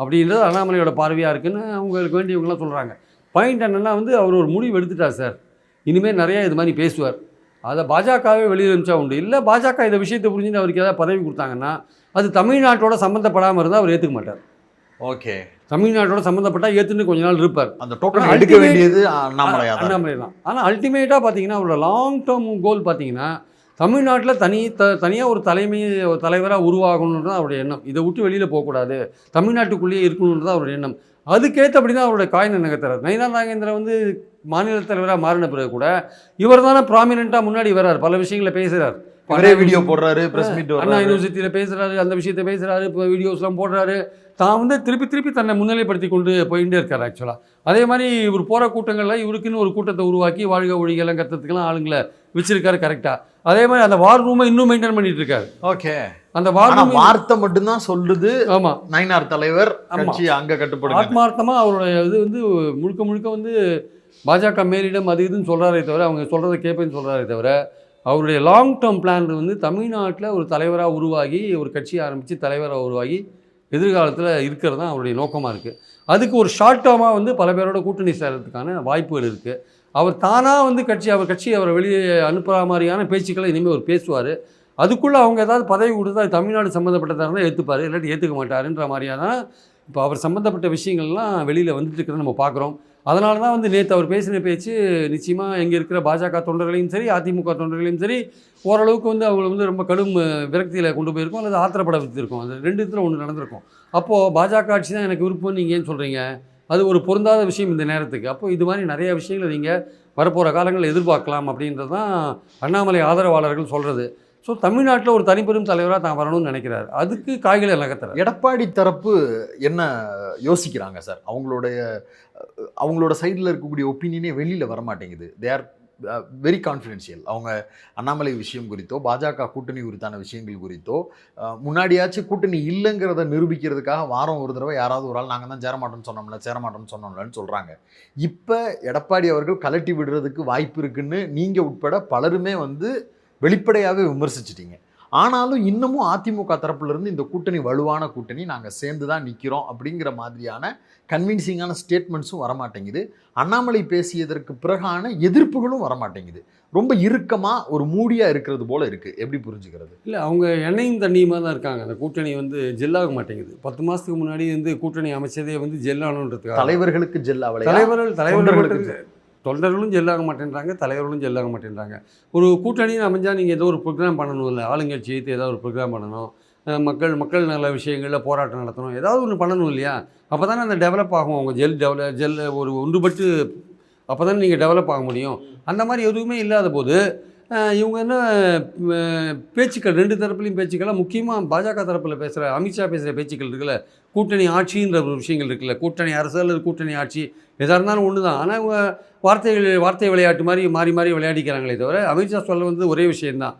அப்படின்றது அண்ணாமலையோட பார்வையாக இருக்குன்னு அவங்களுக்கு வேண்டியவங்களாம் சொல்கிறாங்க பாயிண்ட் என்னென்னா வந்து அவர் ஒரு முடிவு எடுத்துட்டார் சார். இனிமேல் நிறையா இது மாதிரி பேசுவார். அதை பாஜகவே வெளியில் அனுப்பிச்சா உண்டு. இல்லை பாஜக இந்த விஷயத்தை புரிஞ்சுட்டு அவருக்கு ஏதாவது பதவி கொடுத்தாங்கன்னா அது தமிழ்நாட்டோட சம்மந்தப்படாமல் இருந்தால் அவர் ஏற்றுக்க மாட்டார். ஓகே. தமிழ்நாட்டோட சம்மந்தப்பட்டால் ஏற்றுன்னு கொஞ்ச நாள் இருப்பார். அந்த டோக்கன் எடுக்க வேண்டியது அண்ணாமலையா தான்? அண்ணாமலை தான் ஆனால் அல்டிமேட்டாக பார்த்தீங்கன்னா அவரோட லாங் டேர்ம் கோல் பார்த்தீங்கன்னா தமிழ்நாட்டில் தனி த தனியாக ஒரு தலைமை தலைவராக உருவாகணுன்றது அவருடைய எண்ணம். இதை விட்டு வெளியில் போகக்கூடாது. தமிழ்நாட்டுக்குள்ளேயே இருக்கணுன்றது அவருடைய எண்ணம். அதுக்கேற்றபடி தான் அவருடைய காயின் நகர்த்துறார். நயினா நாகேந்திரன் வந்து மாநில தலைவராக மாறின பிறகு கூட இவர் தானே ப்ராமினெண்ட்டாக முன்னாடி வர்றார். பல விஷயங்களை பேசுகிறார் ஒரே வீடியோ போடுறாரு பிரஸ் மீட் அண்ணா யூனிவர்சிட்டியில் பேசுகிறாரு அந்த விஷயத்தை பேசுகிறாரு இப்போ வீடியோஸ்லாம் போடுறாரு. தான் வந்து திருப்பி திருப்பி தன்னை முன்னிலைப்படுத்தி கொண்டு போயிட்டே இருக்கார் ஆக்சுவலாக அதே மாதிரி இவர் போகிற கூட்டங்களில் இவருக்குன்னு ஒரு கூட்டத்தை உருவாக்கி வாழ்க ஒழிகெல்லாம் கற்றுறதுக்கெல்லாம் ஆளுங்களை வச்சிருக்காரு கரெக்டாக அதே மாதிரி அந்த வார் ரூமை இன்னும் மெயின்டைன் பண்ணிட்டு இருக்காரு. ஓகே அந்த வார்த்தை மட்டும்தான் சொல்லுது. ஆமாம் நயினார் தலைவர் ஆமா. கட்சி அங்க கட்டுப்படுங்க. ஆத்மார்த்தமாக அவருடைய இது வந்து முழுக்க முழுக்க வந்து பாஜக மேலிடம் அது இதுன்னு சொல்கிறாரே தவிர அவங்க சொல்கிறத கேட்பேன்னு சொல்கிறாரே தவிர அவருடைய லாங் டேர்ம் பிளான் வந்து தமிழ்நாட்டில் ஒரு தலைவராக உருவாகி ஒரு கட்சியை ஆரம்பித்து தலைவராக உருவாகி எதிர்காலத்தில் இருக்கிறது தான் அவருடைய நோக்கமாக இருக்குது அதுக்கு ஒரு ஷார்ட் டேர்மாக வந்து பல பேரோட கூட்டணி சேரத்துக்கான வாய்ப்புகள் இருக்குது அவர் தானாக வந்து கட்சி அவர் கட்சி அவரை வெளியே அனுப்புகிற மாதிரியான பேச்சுக்களை இனிமேல் அவர் பேசுவார். அதுக்குள்ளே அவங்க ஏதாவது பதவி கொடுத்தா தமிழ்நாடு சம்மந்தப்பட்டதாக இருந்தால் ஏற்றுப்பார் இல்லாட்டி ஏற்றுக்க மாட்டாருன்ற மாதிரியான இப்போ அவர் சம்மந்தப்பட்ட விஷயங்கள்லாம் வெளியில் வந்துட்டு இருக்கிறத நம்ம பார்க்குறோம் அதனால தான் வந்து நேற்று அவர் பேசின பேச்சு நிச்சயமாக இங்கே இருக்கிற பாஜக தொண்டர்களையும் சரி அதிமுக தொண்டர்களையும் சரி ஓரளவுக்கு வந்து அவங்களை வந்து ரொம்ப கடும் விரக்தியில் கொண்டு போயிருக்கோம். அல்லது ஆத்திரப்பட வச்சிருக்கோம் அது ரெண்டு இதில் ஒன்று நடந்திருக்கும். அப்போது பாஜக ஆட்சி தான் எனக்கு விருப்பம் நீங்கள் ஏன் சொல்கிறீங்க அது ஒரு பொருந்தாத விஷயம் இந்த நேரத்துக்கு. அப்போது இது மாதிரி நிறையா விஷயங்களை நீங்கள் வரப்போகிற காலங்களில் எதிர்பார்க்கலாம் அப்படின்றது தான் அண்ணாமலை ஆதரவாளர்கள் சொல்கிறது ஸோ தமிழ்நாட்டில் ஒரு தனிப்பெரும் தலைவராக தான் வரணும்னு நினைக்கிறார். அதுக்கு காய்களை நகர்த்துறாரு எடப்பாடி தரப்பு என்ன யோசிக்கிறாங்க சார்? அவங்களுடைய அவங்களோட சைடில் இருக்கக்கூடிய ஒப்பீனியனே வெளியில் வர மாட்டேங்குது தே ஆர் வெரி கான்ஃபிடென்ஷியல் அவங்க அண்ணாமலை விஷயம் குறித்தோ பாஜக கூட்டணி குறித்தான விஷயங்கள் குறித்தோ uh, முன்னாடியாச்சும் கூட்டணி இல்லைங்கிறத நிரூபிக்கிறதுக்காக வாரம் ஒரு தடவை யாராவது ஒரு ஆள் நாங்கள் தான் சேரமாட்டோம்னு சொன்னோம்ல சேரமாட்டோம்னு சொன்னோம்லன்னு சொல்கிறாங்க இப்போ எடப்பாடி அவர்கள் கலட்டி விடுறதுக்கு வாய்ப்பு இருக்குன்னு நீங்கள் உட்பட பலருமே வந்து வெளிப்படையாகவே விமர்சிச்சிட்டீங்க. ஆனாலும் இன்னமும் அதிமுக தரப்புல இருந்து இந்த கூட்டணி வலுவான கூட்டணி நாங்கள் சேர்ந்து தான் நிற்கிறோம் அப்படிங்கிற மாதிரியான கன்வின்சிங்கான ஸ்டேட்மெண்ட்ஸும் வரமாட்டேங்குது. அண்ணாமலை பேசியதற்கு பிறகான எதிர்ப்புகளும் வரமாட்டேங்குது. ரொம்ப இறுக்கமாக ஒரு மூடியாக இருக்கிறது போல இருக்குது எப்படி புரிஞ்சுக்கிறது? இல்லை அவங்க எண்ணெயும் தண்ணியுமாக தான் இருக்காங்க. அந்த கூட்டணி வந்து ஜெல்லாக மாட்டேங்குது. பத்து மாதத்துக்கு முன்னாடி வந்து கூட்டணி அமைச்சதே வந்து ஜெல்லானுன்றதுக்காக. தலைவர்களுக்கு ஜெல்லாவலையா தலைவர்கள் தலைவர்கள் தொண்டர்களுக்கு மட்டும் தொண்டர்களும் ஜெல்லாக மாட்டேன்றாங்க தலைவர்களும் ஜெல்லாக மாட்டேன்றாங்க. ஒரு கூட்டணின்னு அமைஞ்சால் நீங்கள் ஏதோ ஒரு ப்ரோக்ராம் பண்ணணும் இல்லை ஆளுங்கட்சி ஏற்று ஏதாவது ஒரு ப்ரோக்ராம் பண்ணணும் மக்கள் மக்கள் நல்ல விஷயங்களில் போராட்டம் நடத்தணும் ஏதாவது ஒன்று பண்ணணும் இல்லையா? அப்போ தானே அந்த டெவலப் ஆகும் அவங்க ஜெல் டெவலப் ஜெல் ஒரு ஒன்றுபட்டு அப்போ தானே நீங்கள் டெவலப் ஆக முடியும். அந்த மாதிரி எதுவுமே இல்லாத போது இவங்க என்ன பேச்சுக்கள் ரெண்டு தரப்புலையும் பேச்சுக்கள்லாம் முக்கியமாக பாஜக தரப்பில் பேசுகிற அமித்ஷா பேசுகிற பேச்சுக்கள் இருக்குல்ல கூட்டணி ஆட்சின்ற ஒரு விஷயங்கள் இருக்குல்ல கூட்டணி அரசு அல்லது கூட்டணி ஆட்சி எதாக இருந்தாலும் ஒன்று தான் ஆனால் இவங்க வார்த்தைகள் வார்த்தை விளையாட்டு மாதிரி மாறி மாறி விளையாடிக்கிறாங்களே தவிர அமித்ஷா சொல்ல வந்து ஒரே விஷயந்தான்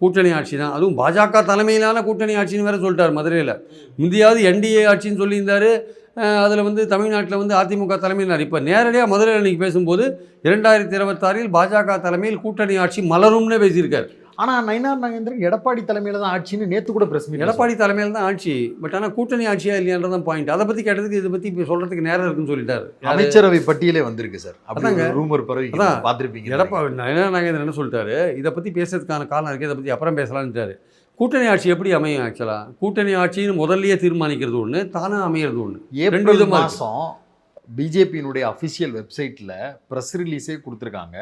கூட்டணி ஆட்சி தான் அதுவும் பாஜக தலைமையிலான கூட்டணி ஆட்சின்னு வேறு சொல்லிட்டார் மதுரையில். முந்தையாவது என்டிஏ ஆட்சின்னு சொல்லியிருந்தார். அதில் வந்து தமிழ்நாட்டில் வந்து அதிமுக தலைமையினார் இப்போ நேரடியாக மதுரையில் இன்னைக்கு பேசும்போது இரண்டாயிரத்தி இருபத்தாறில் பாஜக தலைமையில் கூட்டணி ஆட்சி மலரும்னு பேசியிருக்காரு. ஆனால் நயினார் நாகேந்திரன் எடப்பாடி தலைமையில தான் ஆட்சின்னு நேற்று கூட பிரஸ் எடப்பாடி தலைமையில் தான் ஆட்சி. பட் ஆனால் கூட்டணி ஆட்சியா இல்லையான்றதான் பாயிண்ட் அதை பற்றி கேட்டதுக்கு இதை பற்றி இப்போ சொல்கிறதுக்கு நேரம் இருக்குன்னு சொல்லிட்டாரு? அமைச்சரவை பட்டியலே வந்திருக்கு சார். அப்படி அதாங்க. ரூமர் பரவி. பார்த்துருப்பீங்க. எடப்பாடி என்ன நாகேந்திரன் என்ன சொல்லிட்டாரு? இதை பற்றி பேசுறதுக்கான காரணம் இருக்குது இதை பற்றி அப்புறம் பேசலான்ட்டாரு கூட்டணி ஆட்சி எப்படி அமையும் ஆக்சுவலாக கூட்டணி ஆட்சின்னு முதல்லயே தீர்மானிக்கிறது ஒன்று தானாக அமையிறது ஒன்று ஏப்ரல். மாதம் பிஜேபியினுடைய அஃபிஷியல் வெப்சைட்டில் ப்ரெஸ் ரிலீஸே கொடுத்துருக்காங்க.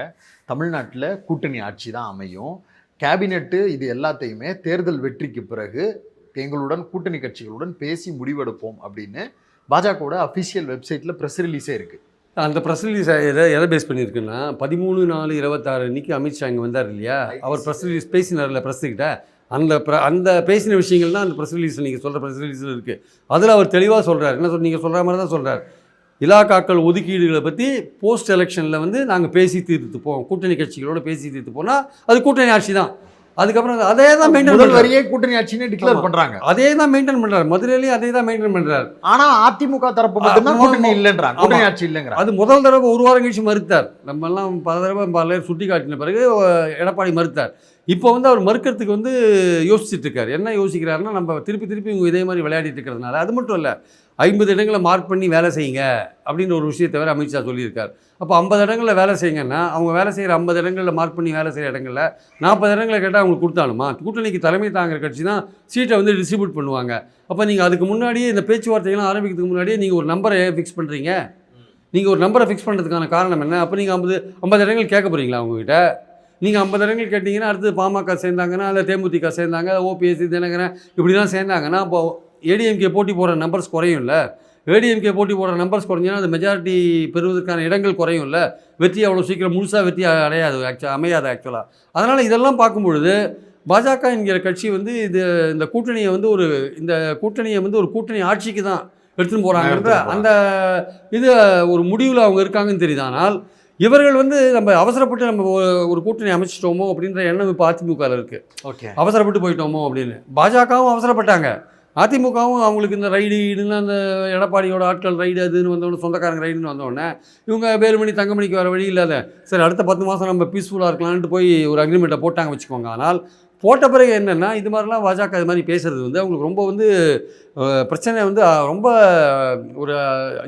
தமிழ்நாட்டில் கூட்டணி ஆட்சி தான் அமையும். கேபினெட்டு இது எல்லாத்தையுமே தேர்தல் வெற்றிக்கு பிறகு எங்களுடன் கூட்டணி கட்சிகளுடன் பேசி முடிவெடுப்போம் அப்படின்னு பாஜகவோட அஃபிஷியல் வெப்சைட்டில் ப்ரெஸ் ரிலீஸே இருக்குது அந்த ப்ரெஸ் ரிலீஸ் எதை எதை பேஸ் பண்ணியிருக்குன்னா பதிமூணு நாலு இருபத்தாறு அன்னைக்கு அமித்ஷா இங்கே வந்தார் இல்லையா? அவர் ப்ரெஸ் ரிலீஸ் பேசினார்ல ப்ரெஸ்ஸுக்கிட்ட அந்த ப்ர அந்த பேசின விஷயங்கள் தான் அந்த ப்ரெஸ் ரிலீஸ் நீங்கள் சொல்கிற ப்ரெஸ் ரிலீஸில் இருக்குது அதில் அவர் தெளிவாக சொல்கிறார் என்ன சொல் நீங்கள் சொல்கிற மாதிரி தான் சொல்கிறார் இலாக்காக்கள் ஒதுக்கீடுகளை பற்றி போஸ்ட் எலெக்ஷனில் வந்து நாங்கள் பேசி தீர்த்துப்போம் கூட்டணி கட்சிகளோட பேசி தீர்த்து போனால் அது கூட்டணி ஆட்சி தான். அதுக்கப்புறம் அதே தான் மெயின்டைன் வரியே கூட்டணி ஆட்சின்னு டிக்ளேர் ஆமா. பண்றாங்க. அதே தான் மெயின்டைன் பண்ணுறாரு மதுரையிலேயே அதே தான் மெயின்டைன் பண்ணுறாரு ஆனா அதிமுக தரப்பு மட்டும்தான். கூட்டணி இல்லைன்றாங்க. கூட்டணி ஆட்சி இல்லைங்கிறாங்க. அது முதல் தடவை ஒரு வாரம் கழிச்சு மறுத்தார். நம்ம எல்லாம் பல தடவை பல சுட்டி காட்டின பிறகு எடப்பாடி மறுத்தார். இப்போ வந்து அவர் மறுக்கிறதுக்கு வந்து யோசிச்சுட்டு இருக்காரு. என்ன யோசிக்கிறாருன்னா நம்ம திருப்பி திருப்பி இவங்க இதே மாதிரி விளையாடிட்டு இருக்கிறதுனால அது மட்டும் இல்லை ஐம்பது இடங்களை மார்க் பண்ணி வேலை செய்யுங்க அப்படின்ற ஒரு விஷயத்தை வேறு அமித்ஷா சொல்லியிருக்கார். அப்போ ஐம்பது இடங்களில் வேலை செய்யுங்கன்னா அவங்க வேலை செய்கிற ஐம்பது இடங்களில் மார்க் பண்ணி வேலை செய்கிற இடங்களில் நாற்பது இடங்களை கேட்டால் அவங்களுக்கு கொடுத்தாலுமா? கூட்டணிக்கு தலைமை தாங்குற கட்சி தான் சீட்டை வந்து டிஸ்ட்ரிபியூட் பண்ணுவாங்க. அப்போ நீங்கள் அதுக்கு முன்னாடியே இந்த பேச்சுவார்த்தைகள்லாம் ஆரம்பிக்கிறதுக்கு முன்னாடியே நீங்கள் ஒரு நம்பரை ஃபிக்ஸ் பண்ணுறீங்க நீங்கள் ஒரு நம்பரை ஃபிக்ஸ் பண்ணுறதுக்கான காரணம் என்ன? அப்போ நீங்கள் ஐம்பது ஐம்பது இடங்கள் கேட்க போகிறீங்களா அவங்ககிட்ட நீங்கள் ஐம்பது இடங்கள் கேட்டிங்கன்னா அடுத்து பாமக சேர்ந்தாங்கன்னா இல்லை தேமுதிக சேர்ந்தாங்க ஓபிஎஸ்சி தினகரன் இப்படிலாம் சேர்ந்தாங்கன்னா அப்போ ஏடிஎம்கே போட்டி போடுற நம்பர்ஸ் குறையும்ல. ஏடிஎம்கே போட்டி போடுற நம்பர்ஸ் குறைஞ்சினா அது மெஜாரிட்டி பெறுவதற்கான இடங்கள் குறையும்ல. வெற்றி அவ்வளோ சீக்கிரம் முழுசாக வெற்றி அடையாது ஆக்சுவலாக அமையாது ஆக்சுவலாக அதனால் இதெல்லாம் பார்க்கும் பொழுது பாஜக என்கிற கட்சி வந்து இது இந்த கூட்டணியை வந்து ஒரு இந்த கூட்டணியை வந்து ஒரு கூட்டணி ஆட்சிக்கு தான் எடுத்துன்னு போகிறாங்கன்ற. அந்த இது ஒரு முடிவில் அவங்க இருக்காங்கன்னு தெரியுது. ஆனால் இவர்கள் வந்து நம்ம அவசரப்பட்டு நம்ம ஒரு- கூட்டணி அமைச்சிட்டோமோ அப்படின்ற எண்ணம் இப்போ அதிமுகவில் இருக்குது ஓகே. அவசரப்பட்டு போயிட்டோமோ அப்படின்னு. பாஜகவும் அவசரப்பட்டாங்க. அதிமுகவும் அவங்களுக்கு இந்த ரைடு ஈடுன்னு அந்த எடப்பாடியோட ஆட்கள் ரைடு அதுன்னு வந்தோடனே சொந்தக்காரங்க ரைடுன்னு வந்தோடனே இவங்க வேலுமணி தங்கமணிக்கு வர வழி இல்லாத சரி அடுத்த பத்து மாதம் நம்ம பீஸ்ஃபுல்லாக இருக்கலான்ட்டு போய் ஒரு அக்ரிமெண்ட்டை போட்டாங்க வச்சுக்கோங்க. ஆனால் போட்ட பிறகு என்னென்னா இது மாதிரிலாம் பாஜக இது மாதிரி பேசுறது வந்து அவங்களுக்கு ரொம்ப வந்து பிரச்சனை வந்து ரொம்ப ஒரு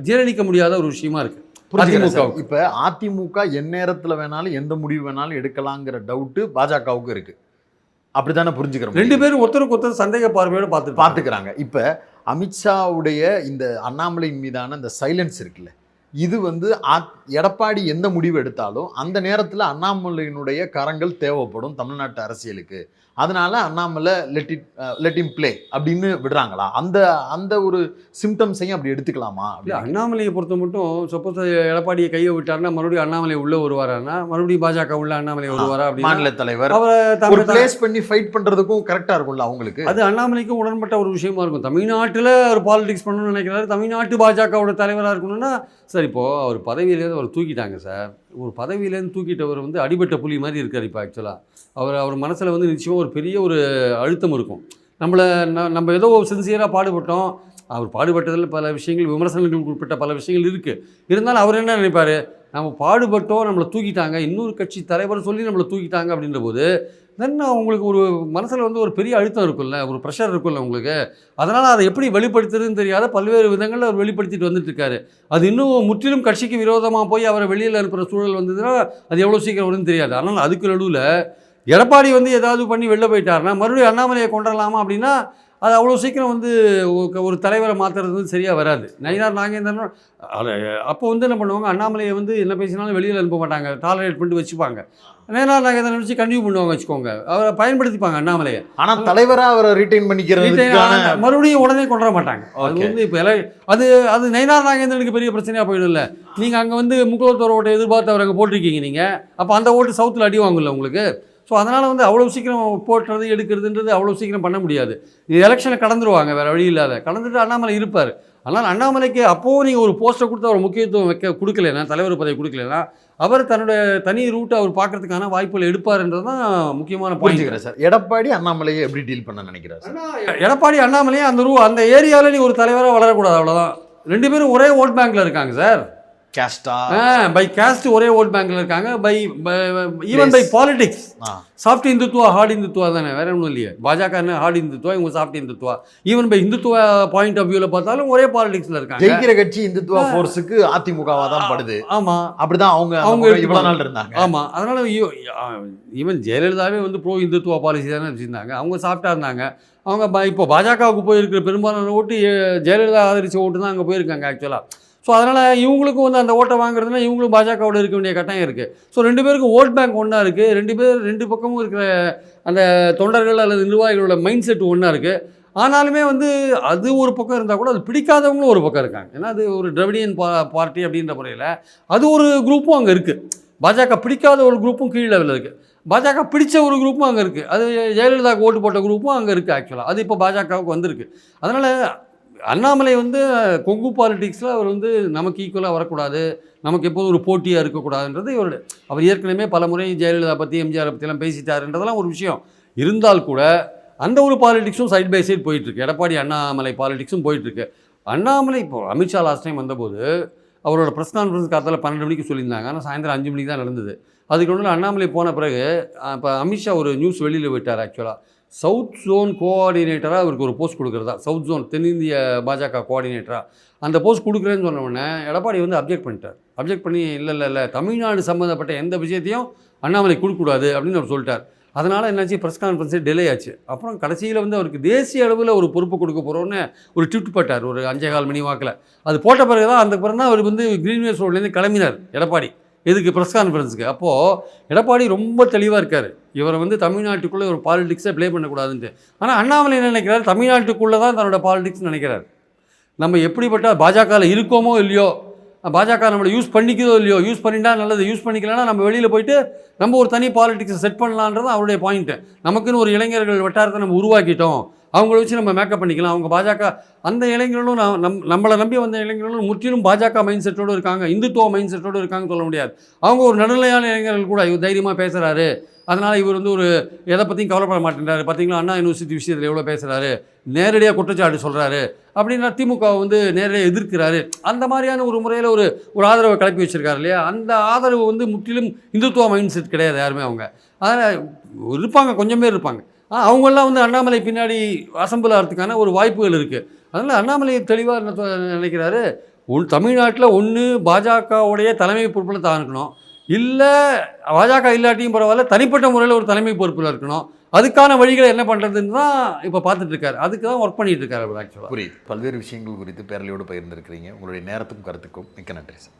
ஜீரணிக்க முடியாத ஒரு விஷயமா இருக்குது புரிஞ்சுக்கிறேன். இப்ப அதிமுக எந்நேரத்துல வேணாலும் எந்த முடிவு வேணாலும் எடுக்கலாங்கிற டவுட் பாஜகவுக்கு இருக்கு. அப்படித்தானே புரிஞ்சுக்கிறோம் ரெண்டு பேரும் ஒருத்தருக்கு ஒருத்தர் சந்தேக பார்வையோட பார்த்துட்டு பார்த்துக்கிறாங்க. இப்ப அமித்ஷாவுடைய இந்த அண்ணாமலையின் மீதான இந்த சைலன்ஸ் இருக்குல்ல இது வந்து எடப்பாடி எந்த முடிவு எடுத்தாலும் அந்த நேரத்துல அண்ணாமலையினுடைய கரங்கள் தேவைப்படும் தமிழ்நாட்டு அரசியலுக்கு. அதனால Annamalai let it let him play அப்படின்னு விடுறாங்களா? அந்த அந்த ஒரு சிம்டம்ஸையும் அப்படி எடுத்துக்கலாமா? அண்ணாமலையை பொறுத்த மட்டும் சப்போஸ் எடப்பாடியை கையை விட்டாருன்னா மறுபடியும் அண்ணாமலை உள்ள வருவாரான்னா மறுபடியும் பாஜக உள்ள அண்ணாமலை வருவாரா அப்படின்னா மாநில தலைவர் அவரை பிளேஸ் பண்ணி ஃபைட் பண்றதுக்கும் கரெக்டா இருக்கும்ல அவங்களுக்கு? அது அண்ணாமலைக்கும் உடன்பட்ட ஒரு விஷயமா இருக்கும். தமிழ்நாட்டில் ஒரு பாலிடிக்ஸ் பண்ணணும்னு நினைக்கிறாரு. தமிழ்நாட்டு பாஜகவோட தலைவராக இருக்கணும்னா சார் இப்போது அவர் பதவியிலேருந்து அவர் தூக்கிட்டாங்க சார். ஒரு பதவியிலேருந்து தூக்கிட்டவர் வந்து அடிபட்ட புலி மாதிரி இருக்கார் இப்போ ஆக்சுவலாக அவர் அவர் மனசில் வந்து நிச்சயமாக ஒரு பெரிய ஒரு அழுத்தம் இருக்கும். நம்மளை நம்ம ஏதோ சின்சியராக பாடுபட்டோம். அவர் பாடுபட்டதில் பல விஷயங்கள் விமர்சனங்களுக்கு உட்பட்ட பல விஷயங்கள் இருக்குது இருந்தாலும் அவர் என்ன நினைப்பார்? நம்ம பாடுபட்டோம் நம்மளை தூக்கிட்டாங்க. இன்னொரு கட்சி தலைவர் சொல்லி நம்மளை தூக்கிட்டாங்க அப்படின்ற போது தென் அவங்களுக்கு ஒரு மனசில் வந்து ஒரு பெரிய அழுத்தம் இருக்கும்ல ஒரு ப்ரெஷர் இருக்கும்ல உங்களுக்கு. அதனால் அதை எப்படி வெளிப்படுத்துறதுன்னு தெரியாத பல்வேறு விதங்களில் அவர் வெளிப்படுத்திட்டு வந்துட்டுருக்காரு அது இன்னும் முற்றிலும் கட்சிக்கு விரோதமாக போய் அவரை வெளியில் அனுப்புகிற சூழல் வந்ததுன்னா அது எவ்வளோ சீக்கிரம் வரும்னு தெரியாது. ஆனால் அதுக்கு நடுவில் எடப்பாடி வந்து ஏதாவது பண்ணி வெளில போயிட்டாருன்னா மறுபடியும் அண்ணாமலையை கொண்டுடலாமா அப்படின்னா அது அவ்வளோ சீக்கிரம் வந்து ஒரு- தலைவரை மாற்றுறது வந்து சரியாக வராது. நயினார் நாகேந்திரன் அப்போ வந்து என்ன பண்ணுவாங்க? அண்ணாமலையை வந்து என்ன பேசினாலும் வெளியில் அனுப்ப மாட்டாங்க. டாலரேட் பண்ணிட்டு வச்சுப்பாங்க. நயினார் நாகேந்திரன் வச்சு கண்டினியூ பண்ணுவாங்க வச்சுக்கோங்க. அவரை பயன்படுத்திப்பாங்க அண்ணாமலையை. ஆனா தலைவரா அவரை ரிட்டைன் பண்ணிக்கிறதுக்கான மறுபடியும் உடனே கொண்டு வர மாட்டாங்க. அது. வந்து இப்போ எல்லாம் அது அது நயினார் நாகேந்திரனுக்கு பெரிய பிரச்சனையாக போயிடும்ல. நீங்கள் அங்கே வந்து முக்குலத்தோர் ஓட்டை எதிர்பார்த்து அவர் அங்கே போட்டிருக்கீங்க நீங்கள் அப்போ அந்த ஓட்டு சவுத்தில் அடி வாங்கல உங்களுக்கு? ஸோ அதனால் வந்து அவ்வளோ சீக்கிரம் போட்டுறது எடுக்கிறதுன்றது அவ்வளோ சீக்கிரம் பண்ண முடியாது. இது எலெக்ஷனை கடந்துருவாங்க வேறு வழி இல்லாத. கடந்துட்டு அண்ணாமலை இருப்பார். ஆனால் அண்ணாமலைக்கு அப்போது நீங்கள் ஒரு போஸ்ட்டை கொடுத்து அவர் முக்கியத்துவம் வைக்க கொடுக்கலனா தலைவர் பதவி கொடுக்கலனா அவர் தன்னுடைய தனி ரூட்டை அவர் பார்க்கறதுக்கான வாய்ப்புகள் எடுப்பாருன்றது தான் முக்கியமான புரிஞ்சுக்கிறேன் சார். எடப்பாடி அண்ணாமலையை எப்படி டீல் பண்ண நினைக்கிறார் எடப்பாடி அண்ணாமலையே அந்த ரூ அந்த ஏரியாவில் நீ ஒரு தலைவராக வளரக்கூடாது அவ்வளோதான் ரெண்டு பேரும் ஒரே ஓட் பேங்க்ல இருக்காங்க சார். கேஸ்டா பை காஸ்ட் ஒரே ஓட் பேங்க்ல இருக்காங்க. By even by politics soft Hindutva hard Hindutva தானே? வேற ஒன்றும் இல்லையே. பாஜக ஹார்ட் இந்துத்துவா இவங்க soft Hindutva even by Hindutva point of வியூவில் பார்த்தாலும் ஒரே பாலிடிக்ஸில் இருக்காங்க. ஜெயிக்கிற கட்சி இந்துத்துவா ஃபோர்ஸுக்கு அதிமுகவா தான் படுது. ஆமாம் அப்படிதான் அவங்க அவங்க இவ்வளவு. நாள் இருந்தாங்க. ஆமாம் அதனால் ஈவன் ஜெயலலிதாவே வந்து ப்ரோ இந்துத்துவா பாலிசி தானே வச்சுருந்தாங்க. அவங்க சாஃப்டாக இருந்தாங்க. அவங்க இப்போ பாஜகவுக்கு போயிருக்கிற பெரும்பாலான ஓட்டு ஜெயலலிதா ஆதரிச்ச ஓட்டு தான் அங்கே போயிருக்காங்க ஆக்சுவலாக ஸோ அதனால் இவங்களுக்கும் வந்து அந்த ஓட்டை வாங்குறதுனா இவங்களும் பாஜகவோட இருக்க வேண்டிய கட்டாயம் இருக்குது ஸோ ரெண்டு பேருக்கும் ஓட் பேங்க் ஒன்றா இருக்குது ரெண்டு பேர் ரெண்டு பக்கமும் இருக்கிற அந்த தொண்டர்கள் அல்லது நிர்வாகிகளோட மைண்ட் செட் ஒன்றா இருக்குது ஆனாலுமே வந்து அது ஒரு பக்கம் இருந்தால் கூட அது பிடிக்காதவங்களும் ஒரு பக்கம் இருக்காங்க. ஏன்னா அது ஒரு திராவிடியன் பா பார்ட்டி அப்படின்ற முறையில் அது ஒரு குரூப்பும் அங்கே இருக்குது பாஜக பிடிக்காத ஒரு குரூப்பும் கீழ் லெவலில் இருக்குது பாஜக பிடிச்ச ஒரு குரூப்பும் அங்கே இருக்குது அது ஜெயலலிதாவுக்கு ஓட்டு போட்ட குரூப்பும் அங்கே இருக்குது ஆக்சுவலாக அது இப்போ பாஜகவுக்கு வந்திருக்கு. அதனால் அண்ணாமலை வந்து கொங்கு பாலிடிக்ஸில் அவர் வந்து நமக்கு ஈக்குவலாக வரக்கூடாது நமக்கு எப்போதும் ஒரு போட்டியாக இருக்கக்கூடாதுன்றது இவருடைய அவர் ஏற்கனவே பல முறை ஜெயலலிதா பற்றி எம்ஜிஆர் பற்றிலாம் பேசிட்டாருன்றதெல்லாம் ஒரு விஷயம். இருந்தால் கூட அந்த ஒரு பாலிடிக்ஸும் சைட் பை சைட் போயிட்டுருக்கு. எடப்பாடி அண்ணாமலை பாலிடிக்ஸும் போயிட்டுருக்கு. அண்ணாமலை இப்போ அமித்ஷா லாஸ்ட் டைம் வந்தபோது அவரோட ப்ரெஸ் கான்ஃபரன்ஸ் காலத்தில் பன்னெண்டு மணிக்கு சொல்லியிருந்தாங்க. ஆனால் சாயந்தரம் அஞ்சு மணிக்கு தான் நடந்தது. அதுக்கு ஒன்று அண்ணாமலை போன பிறகு இப்போ அமித்ஷா ஒரு நியூஸ் வெளியில் போயிட்டார் ஆக்சுவலாக சவுத் ஜோன் கோஆர்டினேட்டராக அவருக்கு ஒரு போஸ்ட் கொடுக்குறதா? சவுத் ஜோன் தென்னிந்திய பாஜக கோஆர்டினேட்டராக அந்த போஸ்ட் கொடுக்குறேன்னு சொன்ன உடனே எடப்பாடி வந்து அப்ஜெக்ட் பண்ணிட்டார். அப்ஜெக்ட் பண்ணி இல்லை இல்லை இல்லை தமிழ்நாடு சம்மந்தப்பட்ட எந்த விஷயத்தையும் அண்ணாமலை கொடுக்கக்கூடாது அப்படின்னு அவர் சொல்லிட்டார். அதனால் என்னாச்சு? ப்ரெஸ் கான்ஃபரன்ஸே டிலே ஆச்சு. அப்புறம் கடைசியில் வந்து அவருக்கு தேசிய அளவில் ஒரு பொறுப்பு கொடுக்க போகிறோன்னு ஒரு ட்விட் போட்டார். ஒரு அஞ்சே கால் மணி வாக்கில். அது போட்ட பிறகு தான் அந்த பிறகு தான் அவர் வந்து கிரீன்வேஸ் ரோட்லேருந்து கிளம்பினார் எடப்பாடி. எதுக்கு ப்ரெஸ் கான்ஃபரன்ஸுக்கு அப்போது எடப்பாடி ரொம்ப தெளிவாக இருக்கார். இவரை வந்து தமிழ்நாட்டுக்குள்ளே ஒரு பாலிடிக்ஸை ப்ளே பண்ணக்கூடாதுன்ட்டு. ஆனால் அண்ணாமலை என்ன நினைக்கிறார்? தமிழ்நாட்டுக்குள்ளே தான் தன்னோட பாலிடிக்ஸ் நினைக்கிறார். நம்ம எப்படிப்பட்ட பாஜகவில் இருக்கோமோ இல்லையோ பாஜக நம்மளை யூஸ் பண்ணிக்கிறதோ இல்லையோ யூஸ் பண்ணிட்டா நல்லது யூஸ் பண்ணிக்கலன்னா நம்ம வெளியில் போயிட்டு நம்ம ஒரு தனி பாலிடிக்ஸை செட் பண்ணலான்றது அவருடைய பாயிண்ட்டு நமக்குன்னு ஒரு இளைஞர்கள் வட்டாரத்தை நம்ம உருவாக்கிட்டோம். அவங்கள வச்சு நம்ம மேக்கப் பண்ணிக்கலாம். அவங்க பாஜக அந்த இளைஞர்களும் நம் நம் நம்மளை நம்பி வந்த இளைஞர்களும் முற்றிலும் பாஜக மைண்ட் செட்டோடு இருக்காங்க. இந்துத்துவ மைண்ட் செட்டோடு இருக்காங்கன்னு சொல்ல முடியாது. அவங்க ஒரு நடுநிலையான இளைஞர்கள் கூட இவர் தைரியமாக பேசுகிறாரு அதனால் இவர் வந்து ஒரு எதை பற்றியும் கவலைப்பட மாட்டேன்றாரு. பார்த்தீங்களா அண்ணா யூனிவர்சிட்டி விஷயத்தில் எவ்வளோ பேசுகிறாரு நேரடியாக குற்றச்சாட்டு சொல்கிறாரு அப்படின்னா திமுக வந்து நேரடியாக எதிர்க்கிறாரு. அந்த மாதிரியான ஒரு முறையில் ஒரு ஒரு ஆதரவை கிளப்பி வச்சுருக்காரு இல்லையா? அந்த ஆதரவு வந்து முற்றிலும் இந்துத்துவ மைண்ட் செட் கிடையாது யாருமே அவங்க. அதனால் இருப்பாங்க கொஞ்சம் பேர் இருப்பாங்க. அவங்கெல்லாம் வந்து அண்ணாமலை பின்னாடி அசம்பிள் ஆகிறதுக்கான ஒரு வாய்ப்புகள் இருக்குது அதனால் அண்ணாமலை தெளிவாக என்ன நினைக்கிறாரு ஒன் தமிழ்நாட்டில் ஒன்று பாஜகவுடைய தலைமை பொறுப்பில் தான் இருக்கணும். இல்லை பாஜக இல்லாட்டியும் பரவாயில்ல தனிப்பட்ட முறையில் ஒரு தலைமை பொறுப்பில் இருக்கணும். அதுக்கான வழிகளை என்ன பண்ணுறதுன்னு தான் இப்போ பார்த்துட்டு இருக்காரு அதுக்கு தான் ஒர்க் பண்ணிட்டு இருக்காரு ஆக்சுவலாக புரியுது. பல்வேறு விஷயங்கள் குறித்து பேரலையோடு பகிர்ந்திருக்கிறீங்க. உங்களுடைய நேரத்துக்கும் கருத்துக்கும் மிக்க நன்றி சார்.